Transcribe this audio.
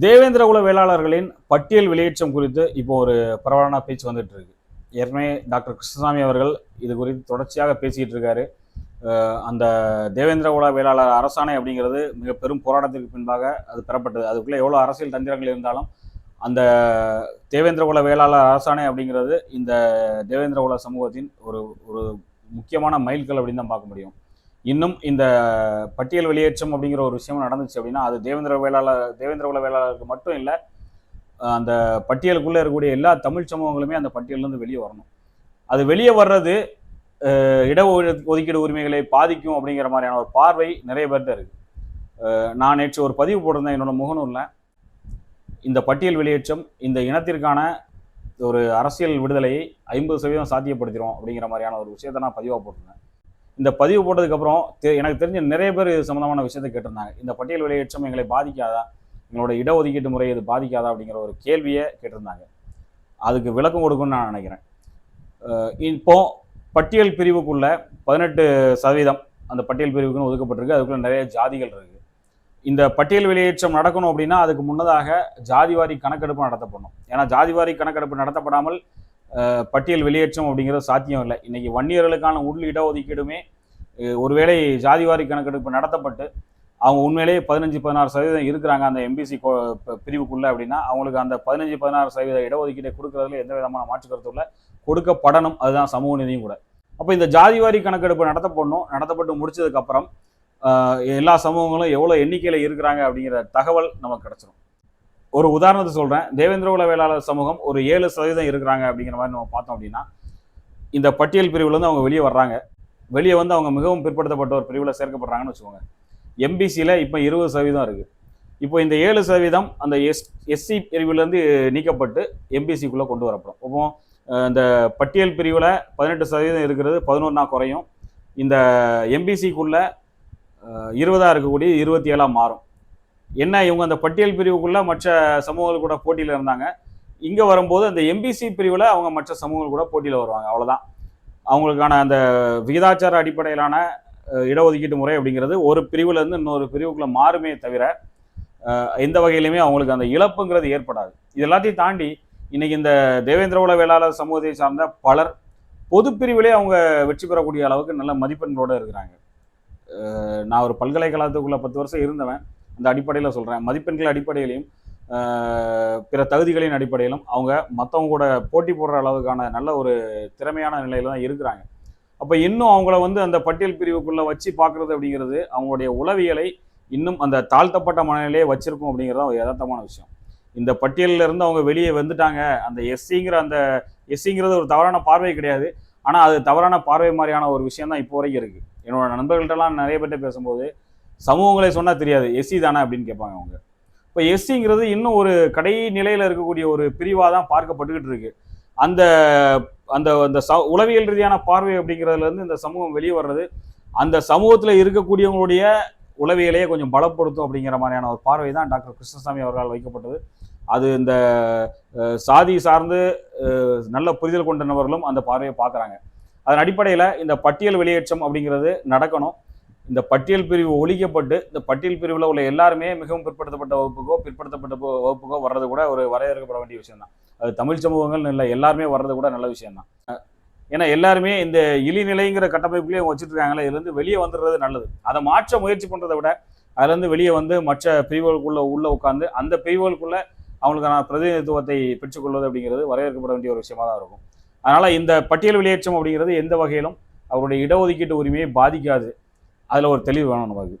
தேவேந்திர குல வேளாளர்களின் பட்டியல் வெளியேற்றம் குறித்து இப்போ ஒரு பரவலான பேச்சு வந்துட்டு இருக்கு ஏற்கனவே டாக்டர் கிருஷ்ணசாமி அவர்கள் இது குறித்து தொடர்ச்சியாக பேசிக்கிட்டு இருக்காரு. அந்த தேவேந்திர குல வேளாளர் அரசாணை அப்படிங்கிறது மிக பெரும் போராட்டத்திற்கு பின்பாக அது பெறப்பட்டது. அதுக்குள்ளே எவ்வளோ அரசியல் தந்திரங்கள் இருந்தாலும் அந்த தேவேந்திர குல வேளாளர் அரசாணை அப்படிங்கிறது இந்த தேவேந்திர குல சமூகத்தின் ஒரு ஒரு முக்கியமான மைல்கல் அப்படின்னு தான் பார்க்க முடியும். இன்னும் இந்த பட்டியல் வெளியேற்றம் அப்படிங்கிற ஒரு விஷயம் நடந்துச்சு அப்படின்னா அது தேவேந்திர வேளாளர் தேவேந்திர குல வேளாளருக்கு மட்டும் இல்லை அந்த பட்டியலுக்குள்ளே இருக்கக்கூடிய எல்லா தமிழ் சமூகங்களுமே அந்த பட்டியலேருந்து வெளியே வரணும். அது வெளியே வர்றது இட ஒதுக்கீடு உரிமைகளை பாதிக்கும் அப்படிங்கிற மாதிரியான ஒரு பார்வை நிறைய பேர்கிட்ட இருக்குது நான் நேற்று ஒரு பதிவு போட்டிருந்தேன் என்னோட முகநூலில். இந்த பட்டியல் வெளியேற்றம் இந்த இனத்திற்கான ஒரு அரசியல் விடுதலையை ஐம்பது சதவீதம் சாத்தியப்படுத்திடும் அப்படிங்கிற மாதிரியான ஒரு விஷயத்தை நான் பதிவாக போட்டிருந்தேன். இந்த பதிவு போட்டதுக்கப்புறம் தெ- எனக்கு தெரிஞ்ச நிறைய பேர் இது சம்மந்தமான விஷயத்தை கேட்டிருந்தாங்க. இந்த பட்டியல் வெளியேற்றம் எங்களை பாதிக்காதா? எங்களோட இடஒதுக்கீட்டு முறை இது பாதிக்காதா? அப்படிங்கிற ஒரு கேள்வியை கேட்டிருந்தாங்க. அதுக்கு விளக்கம் கொடுக்கும்னு நான் நினைக்கிறேன். இப்போ பட்டியல் பிரிவுக்குள்ள பதினெட்டு சதவீதம் அந்த பட்டியல் பிரிவுக்குன்னு ஒதுக்கப்பட்டிருக்கு. அதுக்குள்ள நிறைய ஜாதிகள் இருக்கு. இந்த பட்டியல் வெளியேற்றம் நடக்கணும் அப்படின்னா அதுக்கு முன்னதாக ஜாதிவாரி கணக்கெடுப்பு நடத்தப்படணும். ஏன்னா ஜாதிவாரி கணக்கெடுப்பு நடத்தப்படாமல் பட்டியல் வெளியேற்றம் அப்படிங்கிறது சாத்தியம் இல்லை. இன்றைக்கி வன்னியர்களுக்கான உள் இடஒதுக்கீடுமே ஒருவேளை ஜாதிவாரி கணக்கெடுப்பு நடத்தப்பட்டு அவங்க உண்மையிலேயே பதினஞ்சு பதினாறு சதவீதம் இருக்கிறாங்க அந்த எம்பிசி பிரிவுக்குள்ளே அப்படின்னா அவங்களுக்கு அந்த பதினஞ்சு பதினாறு சதவீத இடஒதுக்கீட்டை கொடுக்கறதுல எந்த விதமான மாற்று இல்லை. கொடுக்கப்படணும் அதுதான் சமூக நிதியும் கூட. அப்போ இந்த ஜாதிவாரி கணக்கெடுப்பு நடத்தப்படணும் நடத்தப்பட்டு முடிச்சதுக்கப்புறம் எல்லா சமூகங்களும் எவ்வளோ எண்ணிக்கையில் இருக்கிறாங்க அப்படிங்கிற தகவல் நமக்கு கிடச்சிடும் ஒரு உதாரணத்தை சொல்கிறேன் தேவேந்திர உல வேளாளர் சமூகம் ஒரு ஏழு சதவீதம் இருக்கிறாங்க அப்படிங்கிற மாதிரி நம்ம பார்த்தோம் அப்படின்னா இந்த பட்டியல் பிரிவுலேருந்து அவங்க வெளியே வர்றாங்க. வெளியே வந்து அவங்க மிகவும் பிற்படுத்தப்பட்ட ஒரு பிரிவில் சேர்க்கப்படுறாங்கன்னு வச்சுக்கோங்க. எம்பிசியில் இப்போ இருபது சதவீதம் இருக்குது இப்போ இந்த ஏழு சதவீதம் அந்த எஸ் எஸ்சி பிரிவிலேருந்து நீக்கப்பட்டு எம்பிசிக்குள்ளே கொண்டு வரப்படும். இப்போ இந்த பட்டியல் பிரிவில் பதினெட்டு சதவீதம் இருக்கிறது பதினொன்றா குறையும். இந்த எம்பிசிக்குள்ளே இருபதாக இருக்கக்கூடிய இருபத்தி ஏழாக மாறும். என்ன இவங்க அந்த பட்டியல் பிரிவுக்குள்ளே மற்ற சமூகங்கள் கூட போட்டியில் இருந்தாங்க. இங்கே வரும்போது அந்த எம்பிசி பிரிவில் அவங்க மற்ற சமூகங்கள் கூட போட்டியில் வருவாங்க. அவ்வளோதான் அவங்களுக்கான அந்த விகிதாச்சார அடிப்படையிலான இடஒதுக்கீட்டு முறை அப்படிங்கிறது ஒரு பிரிவுலேருந்து இன்னொரு பிரிவுக்குள்ளே மாறுமே தவிர எந்த வகையிலுமே அவங்களுக்கு அந்த இழப்புங்கிறது ஏற்படாது. இது எல்லாத்தையும் தாண்டி இன்றைக்கி இந்த தேவேந்திரகுல வேளாளர் சமூகத்தை சார்ந்த பலர் பொது பிரிவிலே அவங்க வெற்றி பெறக்கூடிய அளவுக்கு நல்ல மதிப்பெண்களோடு இருக்கிறாங்க. நான் ஒரு பல்கலைக்கழகத்துக்குள்ளே பத்து வருஷம் இருந்தவன். அந்த அடிப்படையில் சொல்கிறேன் மதிப்பெண்கள் அடிப்படையிலையும் பிற தகுதிகளின் அடிப்படையிலும் அவங்க மற்றவங்க கூட போட்டி போடுற அளவுக்கான நல்ல ஒரு திறமையான நிலையில் தான் இருக்கிறாங்க. அப்போ இன்னும் அவங்கள வந்து அந்த பட்டியல் பிரிவுக்குள்ளே வச்சு பார்க்குறது அப்படிங்கிறது அவங்களுடைய உளவியலை இன்னும் அந்த தாழ்த்தப்பட்ட மனநிலையே வச்சிருக்கும் அப்படிங்கிறது ஒரு யதார்த்தமான விஷயம். இந்த பட்டியலில் இருந்து அவங்க வெளியே வந்துட்டாங்க. அந்த எஸ்சிங்கிற அந்த எஸ்சிங்கிறது ஒரு தவறான பார்வை கிடையாது. ஆனால் அது தவறான பார்வை மாதிரியான ஒரு விஷயம் தான் இப்போ வரைக்கும் இருக்குது என்னோட நண்பர்கள்ட்டலாம் நிறைய பேர்ட்ட பேசும்போது சமூகங்களை சொன்னால் தெரியாது எஸ்சி தானே அப்படின்னு கேட்பாங்க அவங்க. இப்போ எஸ்சிங்கிறது இன்னும் ஒரு கடை நிலையில் இருக்கக்கூடிய ஒரு பிரிவாக தான் பார்க்கப்பட்டுக்கிட்டு இருக்கு. அந்த அந்த அந்த ச உளவியல் ரீதியான பார்வை அப்படிங்கிறதுலேருந்து இந்த சமூகம் வெளியே வர்றது அந்த சமூகத்தில் இருக்கக்கூடியவங்களுடைய உளவியலையே கொஞ்சம் பலப்படுத்தும் அப்படிங்கிற மாதிரியான ஒரு பார்வை தான் டாக்டர் கிருஷ்ணசாமி அவர்களால் வைக்கப்பட்டது. அது இந்த சாதி சார்ந்து நல்ல புரிதல் கொண்ட நபர்களும் அந்த பார்வையை பார்க்குறாங்க. அதன் அடிப்படையில் இந்த பட்டியல் வெளியேற்றம் அப்படிங்கிறது நடக்கணும். இந்த பட்டியல் பிரிவு ஒழிக்கப்பட்டு இந்த பட்டியல் பிரிவில் உள்ள எல்லாருமே மிகவும் பிற்படுத்தப்பட்ட வகுப்புக்கோ பிற்படுத்தப்பட்ட வகுப்புக்கோ வர்றது கூட ஒரு வரையறுக்கப்பட வேண்டிய விஷயம் தான் அது தமிழ் சமூகங்கள் இல்லை எல்லாருமே வர்றது கூட நல்ல விஷயம் தான் ஏன்னா எல்லாருமே இந்த இழிநிலைங்கிற கட்டமைப்புலேயே அவங்க வச்சுட்டு இருக்காங்களே இதுலேருந்து வெளியே வந்துடுறது நல்லது. அதை மாற்ற முயற்சி பண்ணுறதை விட அதுலேருந்து வெளியே வந்து மற்ற பிரிவுகளுக்குள்ளே உள்ளே உட்காந்து அந்த பிரிவுகளுக்குள்ளே அவங்களுக்கான பிரதிநிதித்துவத்தை பெற்றுக்கொள்வது அப்படிங்கிறது வரையறுக்கப்பட வேண்டிய ஒரு விஷயமா தான் இருக்கும். அதனால் இந்த பட்டியல் வெளியேற்றம் அப்படிங்கிறது எந்த வகையிலும் அவருடைய இடஒதுக்கீட்டு உரிமையை பாதிக்காது. அதில் ஒரு தெளிவு வேணும் நமக்கு.